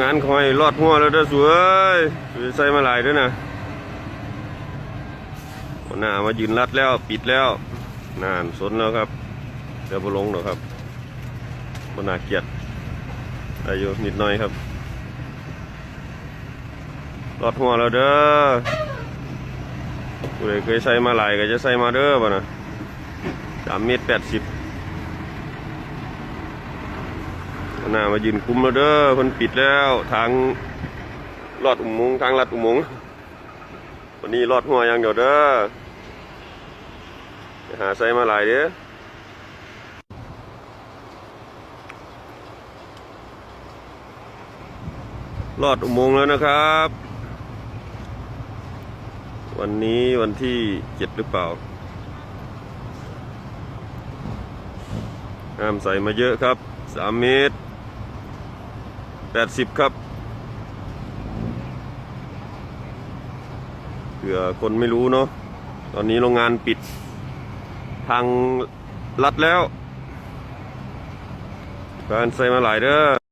งานคอยรอดหัวแล้วเด้อสวยสวยใส่มาหลายด้วยนะหัวน้ามายืนรัดแล้วปิดแล้วนานสนแล้วครับเดี๋ยวบลงหรอครับมันน่าเกลียดอายุนิดหน่อยครับรอดหัวแล้วเด้อผู้ใดเคยใส่มาหลายก็จะใส่มาเด้อบ่นะสามเมตรแปดสิบ หน้ามายืนคุมแล้วเด้อเพิ่นปิดแล้วทางลอดอุโมงค์ทางลัดอุโมงค์วันนี้รอดหัวอย่างเดียวเด้อหาใส่มาหลายเด้อรอดอุโมงค์แล้วนะครับ วันนี้วันที่เจ็ดหรือเปล่าห้ามใส่มาเยอะครับสามเมตร แปดสิบครับเผื่อคนไม่รู้เนาะตอนนี้โรงงานปิด ทางลัดแล้วการใส่มาหลายเด้อ